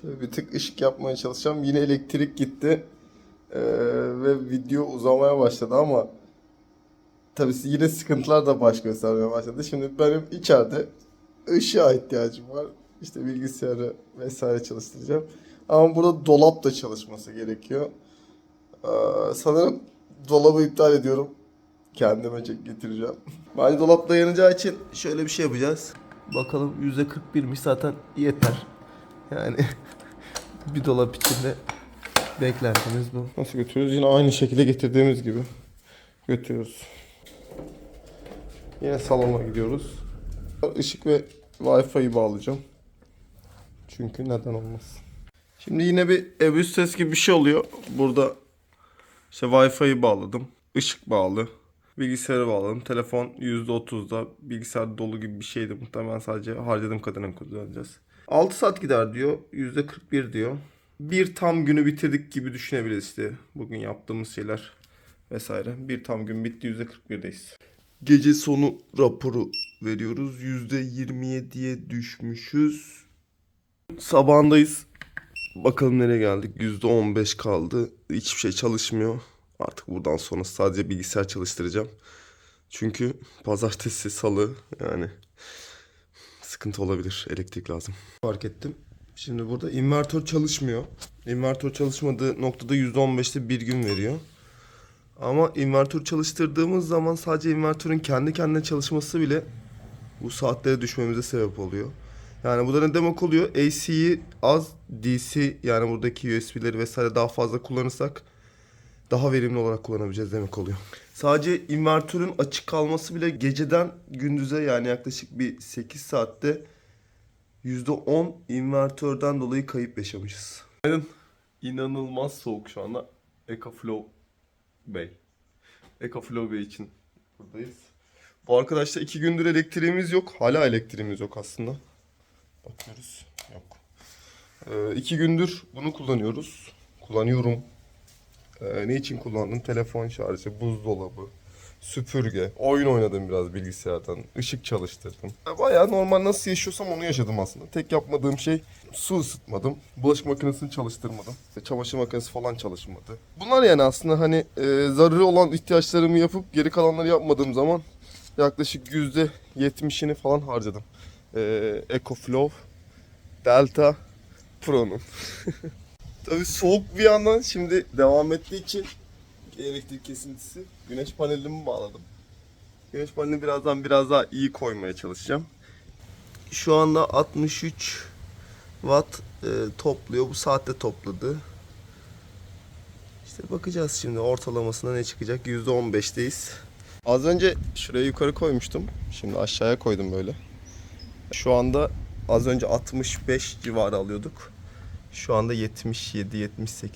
Şöyle bir tık ışık yapmaya çalışacağım. Yine elektrik gitti. Ee, ve video uzamaya başladı ama tabii yine sıkıntılar da baş göstermeye başladı. Şimdi benim içeride ışığa ihtiyacım var. İşte bilgisayarı vesaire çalıştıracağım. Ama burada dolap da çalışması gerekiyor. Ee, sanırım dolabı iptal ediyorum. Kendime çek getireceğim. Bence dolapta yanacağı için şöyle bir şey yapacağız. Bakalım %41'miş zaten yeter. Yani bir dolap içinde beklentimiz bu. Nasıl götürüyoruz? Yine aynı şekilde getirdiğimiz gibi götürüyoruz. Yine salona gidiyoruz. Işık ve Wi-Fi'yi bağlayacağım. Çünkü neden olmaz. Şimdi yine bir ev ses gibi bir şey oluyor. Burada işte Wi-Fi'yi bağladım. Işık bağlı. Bilgisayarı bağladım. Telefon %30'da. Bilgisayar dolu gibi bir şeydi. Muhtemelen sadece harcadığım kadarını kullanacağız. 6 saat gider diyor. %41 diyor. Bir tam günü bitirdik gibi düşünebiliriz işte. Bugün yaptığımız şeyler vesaire. Bir tam gün bitti %41'deyiz. Gece sonu raporu veriyoruz. %27'ye düşmüşüz. Sabahındayız. Bakalım nereye geldik. %15 kaldı. Hiçbir şey çalışmıyor. Artık buradan sonra sadece bilgisayar çalıştıracağım. Çünkü pazartesi, salı yani sıkıntı olabilir. Elektrik lazım. Fark ettim. Şimdi burada invertör çalışmıyor. İnvertör çalışmadığı noktada %15'te bir gün veriyor. Ama invertör çalıştırdığımız zaman sadece invertörün kendi kendine çalışması bile bu saatlere düşmemize sebep oluyor. Yani bu da ne demek oluyor? AC'yi az, DC yani buradaki USB'leri vesaire daha fazla kullanırsak daha verimli olarak kullanabileceğiz demek oluyor. Sadece invertörün açık kalması bile geceden gündüze yani yaklaşık bir 8 saatte %10 invertörden dolayı kayıp yaşamışız. İnanılmaz soğuk şu anda. EcoFlow Bey. EcoFlow Bey için buradayız. Bu arkadaşlar iki gündür elektriğimiz yok. Hala elektriğimiz yok aslında. Bakıyoruz. Yok. Ee, iki gündür bunu kullanıyoruz. Kullanıyorum. Ee, ne için kullandım? Telefon şarjı, buzdolabı, süpürge. Oyun oynadım biraz bilgisayardan. ışık çalıştırdım. Baya normal nasıl yaşıyorsam onu yaşadım aslında. Tek yapmadığım şey su ısıtmadım. Bulaşık makinesini çalıştırmadım. Çamaşır makinesi falan çalışmadı. Bunlar yani aslında hani e, zararı olan ihtiyaçlarımı yapıp geri kalanları yapmadığım zaman yaklaşık yüzde 70'ini falan harcadım. Ee, EcoFlow Delta Pro'nun. Tabii soğuk bir yandan şimdi devam ettiği için elektrik kesintisi güneş panelimi bağladım. Güneş panelini birazdan biraz daha iyi koymaya çalışacağım. Şu anda 63 watt e, topluyor. Bu saatte topladı. İşte bakacağız şimdi ortalamasına ne çıkacak. %15'teyiz. Az önce şuraya yukarı koymuştum. Şimdi aşağıya koydum böyle. Şu anda az önce 65 civarı alıyorduk. Şu anda 77-78.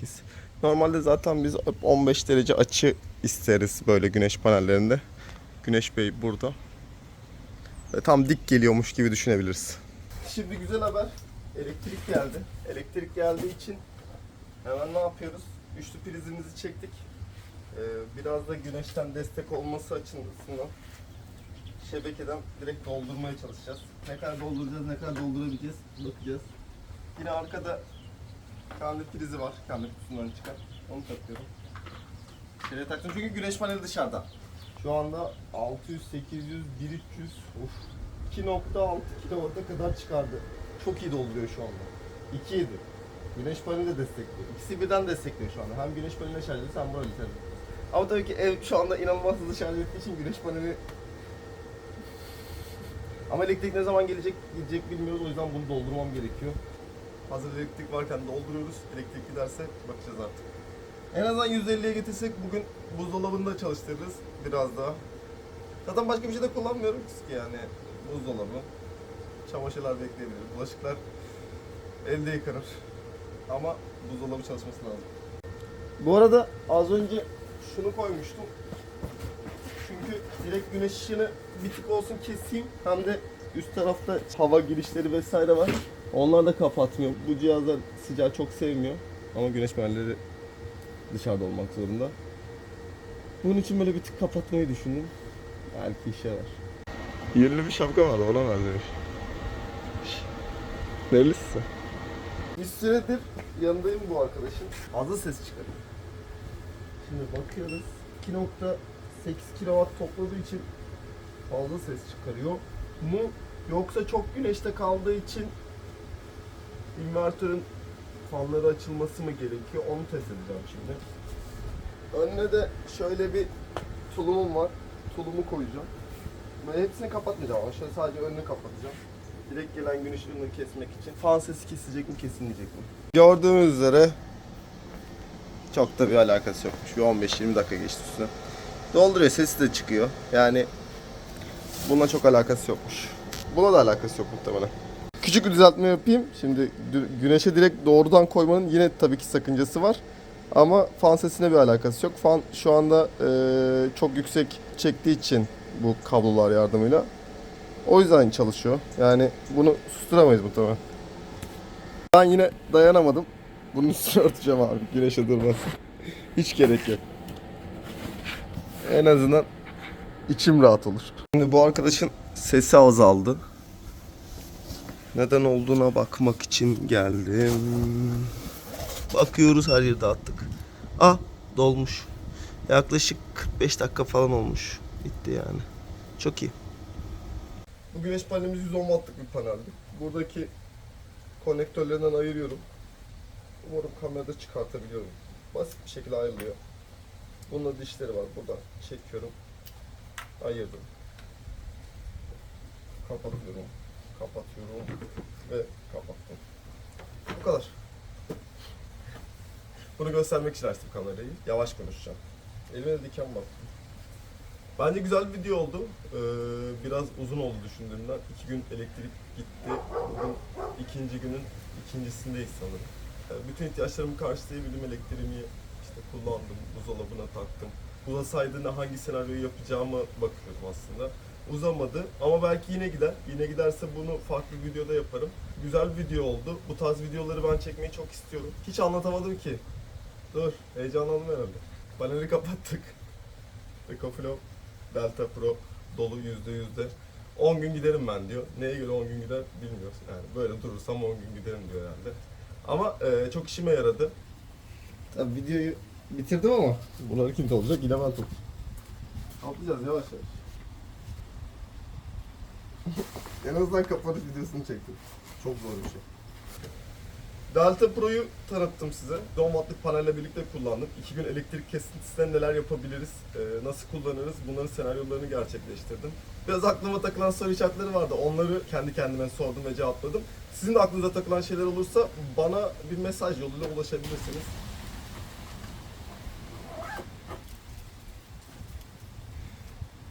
Normalde zaten biz 15 derece açı isteriz böyle güneş panellerinde. Güneş Bey burada. Ve tam dik geliyormuş gibi düşünebiliriz. Şimdi güzel haber. Elektrik geldi. Elektrik geldiği için hemen ne yapıyoruz? Üçlü prizimizi çektik. Ee, biraz da güneşten destek olması açısından şebekeden direkt doldurmaya çalışacağız. Ne kadar dolduracağız, ne kadar doldurabileceğiz bakacağız. Yine arkada kendi prizi var, kendi kutusundan çıkan. Onu takıyorum. Şöyle taktım çünkü güneş paneli dışarıda. Şu anda 600, 800, 1300, of 2.6 kW'a kadar çıkardı. Çok iyi dolduruyor şu anda. 2 7. Güneş paneli de destekliyor. İkisi birden destekliyor şu anda. Hem güneş paneline şarj ediyor hem böyle şarj. Ama tabii ki ev şu anda inanılmaz hızlı şarj ettiği için güneş paneli ama elektrik ne zaman gelecek gidecek bilmiyoruz o yüzden bunu doldurmam gerekiyor. Hazır elektrik varken dolduruyoruz. Elektrik giderse bakacağız artık. En azından 150'ye getirsek bugün buzdolabını da çalıştırırız biraz daha. Zaten başka bir şey de kullanmıyorum ki yani. Buzdolabı, çamaşırlar bekleyebilir, bulaşıklar elde yıkanır. Ama buzdolabı çalışması lazım. Bu arada az önce şunu koymuştum. Çünkü direkt güneş ışığını bir tık olsun keseyim. Hem de üst tarafta hava girişleri vesaire var. Onlar da kapatmıyor. Bu cihazlar sıcağı çok sevmiyor. Ama güneş panelleri dışarıda olmak zorunda. Bunun için böyle bir tık kapatmayı düşündüm. Belki işe yarar. Yerli bir şapka vardı ona vermiş. Nerelisin? Bir süredir yanındayım bu arkadaşın. Fazla ses çıkarıyor. Şimdi bakıyoruz. 2.8 kW topladığı için fazla ses çıkarıyor mu? Yoksa çok güneşte kaldığı için invertörün fanları açılması mı gerekiyor? Onu test edeceğim şimdi. Önüne de şöyle bir tulumum var. Tulumu koyacağım. Ve hepsini kapatmayacağım ama şöyle sadece önünü kapatacağım. Direkt gelen güneş ışığını kesmek için. Fan sesi kesilecek mi kesilmeyecek mi? Gördüğümüz üzere çok da bir alakası yokmuş. Bir 15-20 dakika geçti üstüne. Dolduruyor sesi de çıkıyor. Yani bununla çok alakası yokmuş. Buna da alakası yok muhtemelen. Küçük bir düzeltme yapayım. Şimdi güneşe direkt doğrudan koymanın yine tabii ki sakıncası var. Ama fan sesine bir alakası yok. Fan şu anda eee, çok yüksek çektiği için bu kablolar yardımıyla. O yüzden çalışıyor. Yani bunu susturamayız muhtemelen. Ben yine dayanamadım. Bunun üstüne örteceğim abi. Güneşe durmasın. Hiç gerek yok. En azından içim rahat olur. Şimdi bu arkadaşın sesi azaldı. Neden olduğuna bakmak için geldim. Bakıyoruz her yeri dağıttık. Ah dolmuş. Yaklaşık 45 dakika falan olmuş. Bitti yani. Çok iyi. Bu güneş panelimiz 110 wattlık bir paneldi. Buradaki konektörlerinden ayırıyorum. Umarım kamerada çıkartabiliyorum. Basit bir şekilde ayrılıyor. Bunun dişleri var. Burada çekiyorum. Ayırdım. Kapatıyorum. Kapatıyorum. Ve kapattım. Bu kadar. Bunu göstermek için açtım kamerayı. Yavaş konuşacağım. Elime de diken battı. Bence güzel bir video oldu. Ee, biraz uzun oldu düşündüğümden. İki gün elektrik gitti. Bugün ikinci günün ikincisindeyiz sanırım. Ee, bütün ihtiyaçlarımı karşılayabildim. Elektriğimi işte kullandım. Buzdolabına taktım. Uzasaydı ne hangi senaryoyu yapacağımı bakıyordum aslında. Uzamadı ama belki yine gider. Yine giderse bunu farklı videoda yaparım. Güzel bir video oldu. Bu tarz videoları ben çekmeyi çok istiyorum. Hiç anlatamadım ki. Dur, heyecanlandım herhalde. Paneli kapattık. Ecoflow Delta Pro dolu yüzde yüzde. 10 gün giderim ben diyor. Neye göre 10 gün gider bilmiyoruz. Yani böyle durursam 10 gün giderim diyor herhalde. Ama e, çok işime yaradı. Tabii videoyu bitirdim ama bunları kim olacak yine ben tutacağım. Atlayacağız yavaş yavaş. en azından kapanış videosunu çektim. Çok zor bir şey. Delta Pro'yu tanıttım size. 10 wattlık panelle birlikte kullandım. 2 gün elektrik kesintisinde neler yapabiliriz, e, nasıl kullanırız bunların senaryolarını gerçekleştirdim. Biraz aklıma takılan soru işaretleri vardı. Onları kendi kendime sordum ve cevapladım. Sizin de aklınıza takılan şeyler olursa bana bir mesaj yoluyla ulaşabilirsiniz.